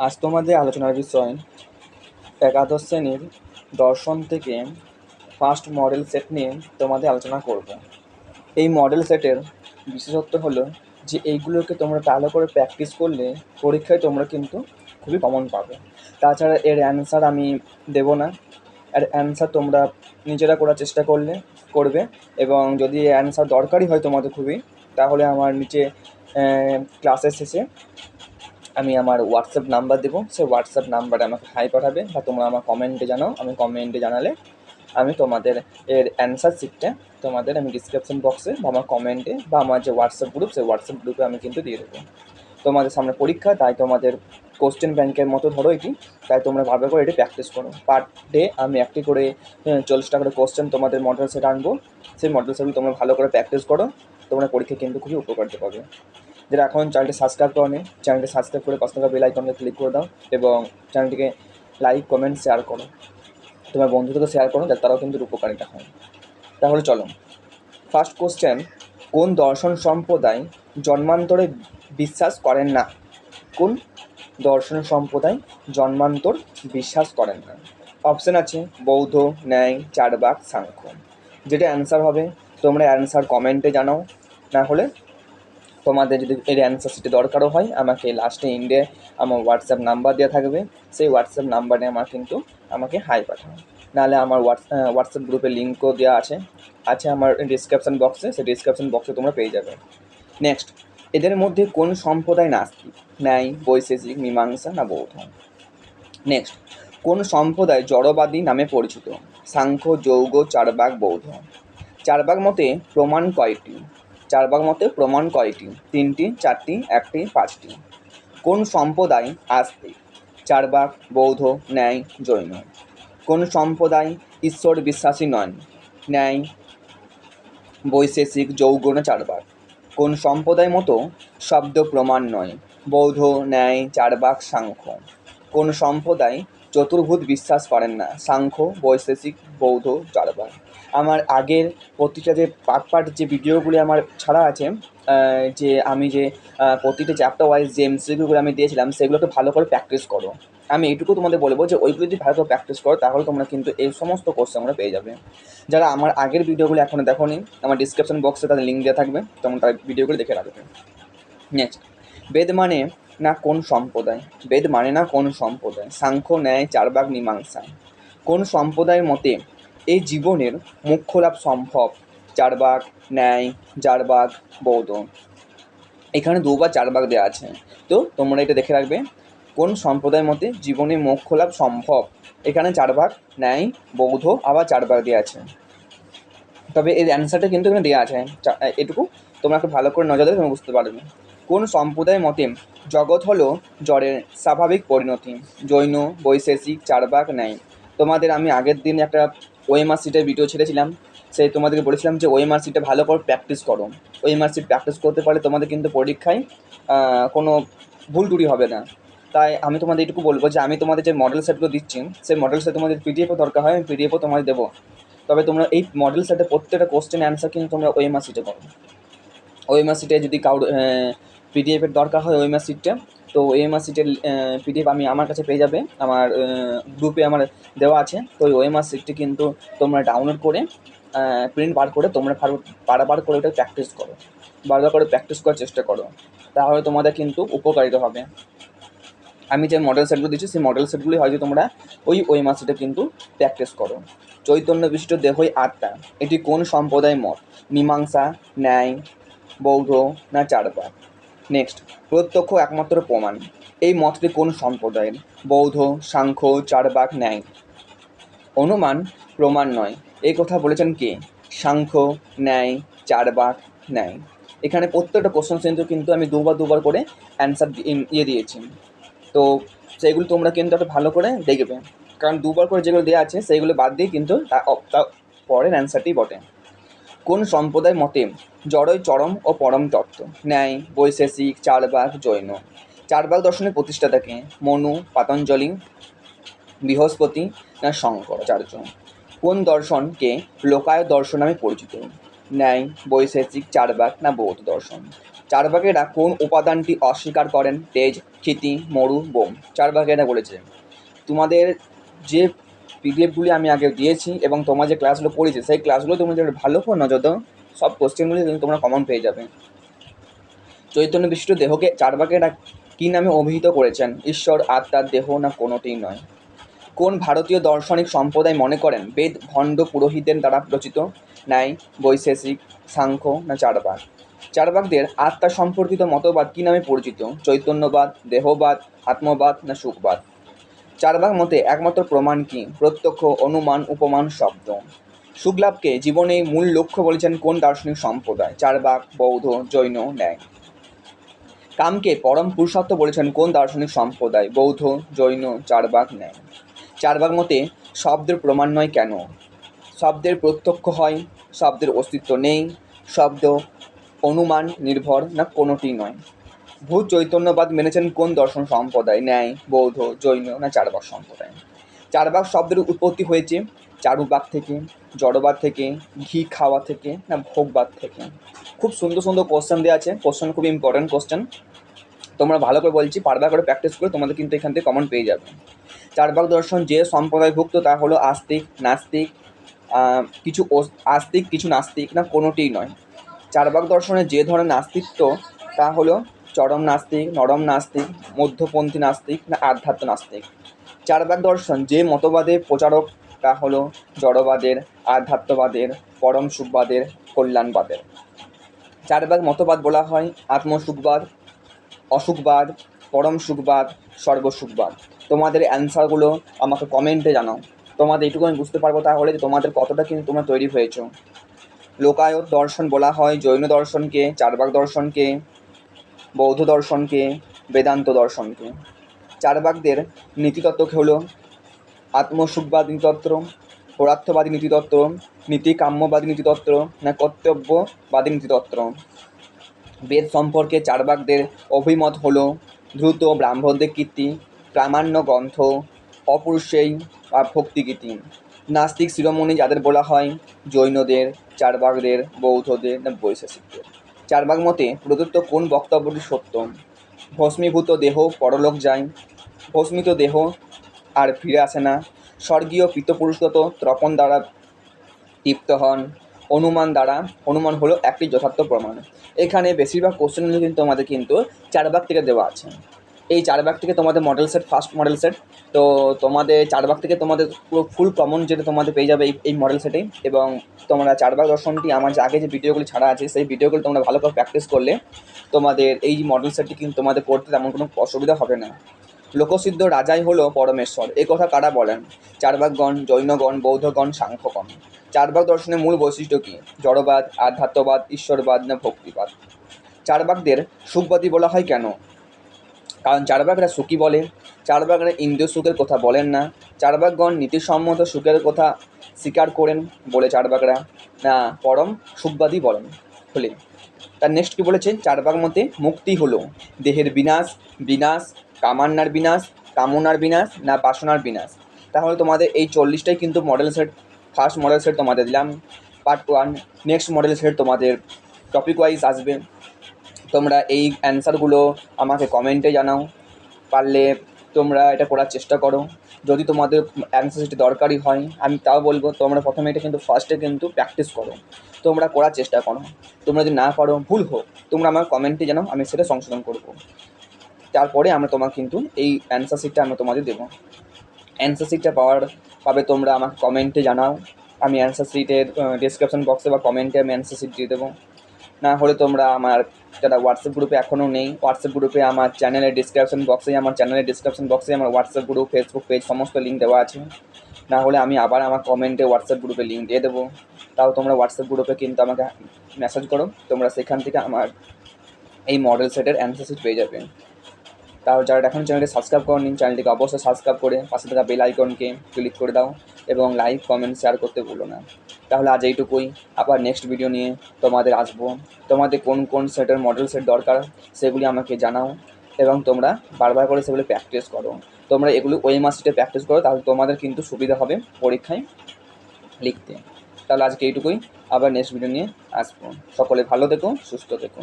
আজ তোমাদের আলোচনার বিষয় একাদশ শ্রেণির দর্শন থেকে ফার্স্ট মডেল সেট নিয়ে তোমাদের আলোচনা করব। এই মডেল সেটের বিশেষত্ব হলো যে এইগুলোকে তোমরা ভালো করে প্র্যাকটিস করলে পরীক্ষায় তোমরা কিন্তু খুবই কমন পাবে। তাছাড়া এর অ্যান্সার আমি দেবো না। এর অ্যান্সার তোমরা নিজেরা করার চেষ্টা করলে করবে এবং যদি অ্যান্সার দরকারই হয় তোমাদের খুবই, তাহলে আমার নিচে ক্লাসের শেষে আমি আমার হোয়াটসঅ্যাপ নাম্বার দেবো। সে হোয়াটসঅ্যাপ নাম্বারে আমাকে হাই পাঠাবে বা তোমরা আমার কমেন্টে জানাও। আমি কমেন্টে জানালে আমি তোমাদের এর অ্যান্সার শিটটা তোমাদের আমি ডিসক্রিপশন বক্সে বা আমার কমেন্টে বা আমার যে হোয়াটসঅ্যাপ গ্রুপ সেই হোয়াটসঅ্যাপ গ্রুপে আমি কিন্তু দিয়ে দেবো। তোমাদের সামনে পরীক্ষা তাই তোমাদের কোশ্চেন ব্যাংকের মতো ধরো এটি। তাই তোমরা ভালো করে এটি প্র্যাকটিস করো। পার ডে আমি একটি করে আহ, চল্লিশটা করে কোশ্চেন তোমাদের মডেল সেট আনব। সেই মডেল সেটগুলো তোমরা ভালো করে প্র্যাকটিস করো। তোমরা পরীক্ষা কিন্তু খুবই উপকারিতা পাবে। যারা এখন চ্যানেলটি সাবস্ক্রাইব করনি চ্যানেলটি সাবস্ক্রাইব করে পাঁচ টাকা বেল আইকনকে ক্লিক করে দাও এবং চ্যানেলটিকে লাইক কমেন্ট শেয়ার করো। তোমার বন্ধুদেরকে শেয়ার করো, যাতে তারাও কিন্তু উপকারিতা হয়। তাহলে চলো। ফার্স্ট কোশ্চেন কোন দর্শন সম্প্রদায় জন্মান্তরে বিশ্বাস করেন না? কোন দর্শন সম্প্রদায় জন্মান্তর বিশ্বাস করেন না? অপশন আছে, বৌদ্ধ, ন্যায় চারবাক সাংখ্য। যেটা অ্যান্সার হবে, তোমরা অ্যান্সার কমেন্টে জানাও। না হলে তোমাদের যদি এর অ্যান্সার শিটে দরকারও হয়, আমাকে লাস্টে ইন্ডে আমার হোয়াটসঅ্যাপ নাম্বার দেওয়া থাকবে। সেই হোয়াটসঅ্যাপ নাম্বারে আমার কিন্তু আমাকে হাই পাঠাও নাহলে আমার হোয়াটস হোয়াটসঅ্যাপ গ্রুপে লিঙ্কও দেওয়া আছে। আছে আমার ডিসক্রিপশন বক্সে সেই ডিসক্রিপশন বক্সে তোমরা পেয়ে যাবে। নেক্সট এদের মধ্যে কোন সম্প্রদায় নাস্তিক? ন্যায়, বৈশেষিক, মীমাংসা না বৌদ্ধ? নেক্সট কোন সম্প্রদায় জড়বাদী নামে পরিচিত? সাংখ্য, যৌগ চারবাক বৌদ্ধ? চারবাক মতে প্রমাণ কয়টি চারবাক মতে প্রমাণ কয়টি? তিনটি, চারটি, একটি, পাঁচটি। কোন সম্প্রদায় আস্তিক চারবাক বৌদ্ধ, ন্যায়, জৈন। কোন সম্প্রদায় ঈশ্বর বিশ্বাসী নন ন্যায়, বৈশেষিক, যৌগণ চারবাক কোন সম্প্রদায় মতো শব্দ প্রমাণ নয়? বৌদ্ধ, ন্যায় চারবাক সাংখ্য। কোন সম্প্রদায় চতুর্ভূত বিশ্বাস করেন না? সাংখ্য, বৈশেষিক, বৌদ্ধ চারবাক আমার আগের প্রতিটা যে পার্ট পার্ট যে ভিডিওগুলি আমার ছাড়া আছে যে আমি যে প্রতিটা চ্যাপ্টার ওয়াইজ যে এমসিকিউগুলো আমি দিয়েছিলাম, সেগুলোকে ভালো করে প্র্যাকটিস করো। আমি এইটুকু তোমাদের বলব যে ওইগুলো যদি ভালো করে প্র্যাকটিস করো, তাহলে তোমরা কিন্তু এই সমস্ত কোশ্চেনগুলো পেয়ে যাবে। যারা আমার আগের ভিডিওগুলো এখনও দেখোনি, আমার ডিসক্রিপশন বক্সে তাদের লিঙ্ক দেওয়া থাকবে, তোমরা তার ভিডিওগুলো দেখে রাখবে। নেক্সট বেদ মানে না কোন সম্প্রদায়? বেদ মানে না কোন সম্প্রদায়? সাংখ্য, ন্যায়, চারবাগ, মীমাংসা। কোন সম্প্রদায়ের মতে এই জীবনের মুখ্য লাভ সম্ভব চারবাগ ন্যায় চারবাগ বৌদ্ধ। এখানে দুবার চারবাগ দেওয়া আছে। তো তোমরা এটা দেখে রাখবে, কোন সম্প্রদায়ের মতে জীবনে মোক্ষ লাভ সম্ভব? এখানে চার ভাগ ন্যায়, বৌদ্ধ আবার চার ভাগ দেওয়া আছে। তবে এর অ্যান্সারটা কিন্তু এখানে দেওয়া আছে। এটুকু তোমরা একটু ভালো করে নজর দেবে তুমি বুঝতে পারবে। কোন সম্প্রদায়ের মতে জগৎ হলো জড়ের স্বাভাবিক পরিণতি, জৈন, বৈশেষিক চারবাক ন্যায়। তোমাদের আমি আগের দিন একটা ওএমআর সিটের ভিডিও ছেড়েছিলাম। সেই তোমাদেরকে বলেছিলাম যে ওএমআর সিটে ভালো করে প্র্যাকটিস করো। ওএমআর সিট প্র্যাকটিস করতে পারলে তোমাদের কিন্তু পরীক্ষায় কোনো ভুল টুটি হবে না। তাই আমি তোমাদের এটুকু বলব যে, আমি তোমাদের যে মডেল সেটগুলো দিচ্ছি, সেই মডেল সেট তোমাদের পিডিএফও দরকার হয়, আমি পিডিএফও তোমাদের দেবো। তবে তোমরা এই মডেল সেটে প্রত্যেকটা কোশ্চেন অ্যান্সার কিন্তু তোমরা ওএমআর সিটে করো। ওএমআর সিটে যদি কাউর পিডিএফের দরকার হয় ওএমআর সিটটা তো ওএমআর সিটের পিডিএফ আমি আমার কাছে পেয়ে যাবে। আমার গ্রুপে আমার দেওয়া আছে। তো ওই ওএমআর সিটটি কিন্তু তোমরা ডাউনলোড করে প্রিন্ট বার করে তোমরা বারবার করে ওটা প্র্যাকটিস করো। বারবার করে প্র্যাকটিস করার চেষ্টা করো। তাহলে তোমাদের কিন্তু উপকারিত হবে। আমি যে মডেল সেটগুলো দিচ্ছি, সেই মডেল সেটগুলি হয়তো তোমরা ওই ওই মাসেটা কিন্তু প্র্যাকটিস করো। চৈতন্য বিশিষ্ট দেহই আত্মা। এটি কোন সম্প্রদায় মত? মীমাংসা, ন্যায়, বৌদ্ধ না চারবাক নেক্সট প্রত্যক্ষ একমাত্র প্রমাণ। এই মতটি কোন সম্প্রদায়ের? বৌদ্ধ, সাংখ্য চারবাক ন্যায়। অনুমান, প্রমাণ নয়। এই কথা বলেছেন কে? সাংখ্য, ন্যায় চারবাক ন্যায়। এখানে প্রত্যেকটা কোশ্চেন কিন্তু কিন্তু আমি দুবার দুবার করে অ্যান্সার ইয়ে দিয়েছি। তো সেইগুলো তোমরা কিন্তু একটু ভালো করে দেখবে। কারণ দুবার করে যেগুলো দেওয়া আছে সেইগুলো বাদ দিয়ে কিন্তু তা পরের অ্যান্সারটি বটে। কোন সম্প্রদায় মতে জড়ই চরম ও পরম তত্ত্ব? ন্যায়, বৈশেষিক চারবাগ জৈন। চারবাগ দর্শনের প্রতিষ্ঠাতাকে মনু, পাতঞ্জলি, বৃহস্পতি না শঙ্করাচার্য? কোন দর্শনকে লোকায় দর্শন নামে পরিচিত? ন্যায়, বৈশেষিক চারবাক না বৌদ্ধ দর্শন? চারবাকেরা কোন উপাদানটি অস্বীকার করেন? তেজ, ক্ষিতি, মরু, বোম? চারবাকেরা বলেছে, তোমাদের যে পিডিএফগুলি আমি আগে দিয়েছি এবং তোমার যে ক্লাসগুলো পড়েছি, সেই ক্লাসগুলো তুমি যদি ভালো করে নজর দাও, সব কোশ্চেনগুলি কিন্তু তোমরা কমন পেয়ে যাবে। চৈতন্য বিশিষ্ট দেহকে চারবাকেরা কী নামে অভিহিত করেছেন? ঈশ্বর আত্মার দেহ না কোনোটিই নয়। কোন ভারতীয় দার্শনিক সম্প্রদায় মনে করেন বেদ ভণ্ড পুরোহিতের দ্বারা রচিত ন্যায়, বৈশেষিক, সাংখ্য না চারবাক? চারবাকদের আত্মা সম্পর্কিত মতবাদ কী নামে পরিচিত? চৈতন্যবাদ, দেহবাদ, আত্মবাদ না সুখবাদ? চারবাক মতে একমাত্র প্রমাণ কি? প্রত্যক্ষ, অনুমান, উপমান, শব্দ। সুখলাভকে জীবনে মূল লক্ষ্য বলেছেন কোন দার্শনিক সম্প্রদায়? চারবাক বৌদ্ধ, জৈন, ন্যায়। কামকে পরম পুরুষত্ব বলেছেন কোন দার্শনিক সম্প্রদায়? বৌদ্ধ, জৈন চারবাক ন্যায়। চারবাক মতে শব্দের প্রমাণ নয় কেন? শব্দের প্রত্যক্ষ হয়, শব্দের অস্তিত্ব নেই, শব্দ, অনুমান, নির্ভর না কোনোটি নয়। ভূত চৈতন্যবাদ মেনেছেন কোন দর্শন সম্প্রদায়? ন্যায়, বৌদ্ধ, জৈন না চারবাক সম্প্রদায়? চারবাক শব্দের উৎপত্তি হয়েছে চারুবাক থেকে জড়বাদ থেকে, ঘি খাওয়া থেকে না ভোগবাদ থেকে। খুব সুন্দর সুন্দর কোশ্চেন দেওয়া আছে। কোশ্চেন খুব ইম্পর্টেন্ট কোশ্চেন তোমরা ভালো করে বলছি পারবা করে প্র্যাকটিস করে তোমাদের কিন্তু এখান থেকে কমন পেয়ে যাবে। চারবাক দর্শন যে সম্প্রদায়ভুক্ত তা হলো আস্তিক, নাস্তিক কিছু আস্তিক, কিছু নাস্তিক না কোনোটিই নয়। চারবাক দর্শনে যে ধরনের নাস্তিত্ব তা হলো চরম নাস্তিক, নরম নাস্তিক, মধ্যপন্থী নাস্তিক না আধ্যাত্ম নাস্তিক। চারবাক দর্শন, যে মতবাদের প্রচারক, তা হলো জড়বাদের, আধ্যাত্মবাদের পরম সুখবাদের কল্যাণবাদের। চারবাক মতবাদ বলা হয় আত্মসুখবাদ, অসুখবাদ পরম সুখবাদ সর্বসুখবাদ তোমাদের অ্যান্সারগুলো আমাকে কমেন্টে জানাও। তোমাদের এটুকু আমি বুঝতে পারব তাহলে যে তোমাদের কতটা কিন্তু তোমরা তৈরি হয়েছো। লোকায়ত দর্শন বলা হয়, জৈন দর্শনকে, চারবাক দর্শনকে বৌদ্ধ দর্শনকে, বেদান্ত দর্শনকে। চারবাকদের নীতিতত্ত্ব হলো? আত্মসুখবাদ নীতিতত্ত্ব পরার্থবাদী নীতিতত্ত্ব নীতি কাম্যবাদী নীতিতত্ত্ব, না কর্তব্যবাদী নীতিতত্ত্ব? বেদ সম্পর্কে চারবাকদের অভিমত হলো দ্রুত ব্রাহ্মণদের কীর্তি, প্রামাণ্য গ্রন্থ, অপুরুষেই বা ভক্তিগীতি নাস্তিক শিরোমণি যাদের বলা হয়, জৈনদের চারবাকদের বৌদ্ধদের, না বৈশেষিকদের চারবাক মতে প্রদত্ত কোন বক্তব্যটি সত্য? ভস্মীভূত দেহ, পরলোক যায়। ভস্মিত দেহ আর ফিরে আসে না। স্বর্গীয় পিতপুরুষগত ত্রপণ দ্বারা তৃপ্ত হন। অনুমান দ্বারা, অনুমান হলো একটি যথার্থ প্রমাণ। এখানে বেশিরভাগ কোশ্চেনগুলো কিন্তু আমাদের কিন্তু চারবাগ থেকে দেওয়া আছে। এই চার ভাগ থেকে তোমাদের model set first model set তো তোমাদের চার ভাগ থেকে তোমাদের পুরো ফুল কমন যেটা তোমাদের পেয়ে যাবে এই এই মডেল সেটে এবং তোমরা চার ভাগ দর্শনটি, আমার যে আগে যে ভিডিওগুলি ছাড়া আছে, সেই ভিডিওগুলো তোমরা ভালো করে প্র্যাকটিস করলে তোমাদের এই মডেল সেটটি কিন্তু তোমাদের করতে তেমন কোনো অসুবিধা হবে না। লোকসিদ্ধ রাজাই হলো পরমেশ্বর। এই কথা কারা বলেন? চারবাকগণ জৈনগণ বৌদ্ধগণ সাংখ্যগণ চারবাক দর্শনের মূল বৈশিষ্ট্য কী? জড়বাদ, আধ্যাত্মবাদ, ঈশ্বরবাদ না ভক্তিবাদ? চারবাকদের সুখবাদী বলা হয় কেন? কারণ চারবাকরা সুখী বলে চারবাকরা ইন্দ্রিয় সুখের কথা বলেন না চারবাকগণ নীতিসম্মত সুখের কথা স্বীকার করেন বলে চারবাকরা না, পরম সুখবাদী বলেন হলে। তার নেক্সট কী বলেছে? চারবাক মতে মুক্তি হলো, দেহের বিনাশ বিনাশ, কামান্নার বিনাশ, কামনার বিনাশ, না, বাসনার বিনাশ। তাহলে তোমাদের এই চল্লিশটাই কিন্তু model set first model set তোমাদের দিলাম part one next model set তোমাদের টপিক ওয়াইজ আসবে। তোমরা এই অ্যান্সারগুলো আমাকে কমেন্টে জানাও। পারলে তোমরা এটা করার চেষ্টা করো। যদি তোমাদের অ্যান্সার সেটি দরকারি হয়, আমি তাও বলব, তোমরা প্রথমে এটা কিন্তু ফার্স্টে কিন্তু প্র্যাকটিস করো। তোমরা করার চেষ্টা করো। তোমরা যদি না পারো, ভুল হোক, তোমরা আমার কমেন্টে জানাও, আমি সেটা সংশোধন করব। তারপরে আমরা তোমাকে কিন্তু এই অ্যান্সার শিটটা আমরা তোমাদের দেবো। অ্যান্সার শিটটা পাওয়ার পাবে তোমরা আমাকে কমেন্টে জানাও। আমি অ্যান্সার শিটের ডিসক্রিপশন বক্সে বা কমেন্টে আমি অ্যান্সার শিট দিয়ে দেবো। না হলে তোমরা আমার যারা হোয়াটসঅ্যাপ গ্রুপে এখনও নেই হোয়াটসঅ্যাপ গ্রুপে আমার চ্যানেলের ডিসক্রিপশন বক্সে আমার চ্যানেলের ডিসক্রিপশন বক্সে আমার হোয়াটসঅ্যাপ গ্রুপ ফেসবুক পেজ সমস্ত লিঙ্ক দেওয়া আছে। না হলে আমি আবার আমার কমেন্টে হোয়াটসঅ্যাপ গ্রুপে লিঙ্ক দিয়ে দেবো। তাও তোমরা হোয়াটসঅ্যাপ গ্রুপে কিন্তু আমাকে মেসেজ করো, তোমরা সেখান থেকে আমার এই মডেল সেটের অ্যান্সার পেয়ে যাবে। তাও যারা এখন চ্যানেলটি সাবস্ক্রাইব করেনি চ্যানেলটিকে অবশ্যই সাবস্ক্রাইব করে পাশে থাকা বেল আইকনকে ক্লিক করে দাও এবং লাইক কমেন্ট শেয়ার করতে ভুলো না। তাহলে আজ এইটুকুই। আবার নেক্সট ভিডিও নিয়ে তোমাদের আসব। তোমাদের কোন কোন সেটের মডেল সেট দরকার সেগুলি আমাকে জানাও এবং তোমরা বারবার করে সেগুলো প্র্যাকটিস করো। তোমরা এগুলো ওই মাসিটে প্র্যাকটিস করো, তাহলে তোমাদের কিন্তু সুবিধা হবে পরীক্ষায় লিখতে। তাহলে আজকে এইটুকুই। আবার নেক্সট ভিডিও নিয়ে আসব। সকলে ভালো থেকো, সুস্থ থেকো।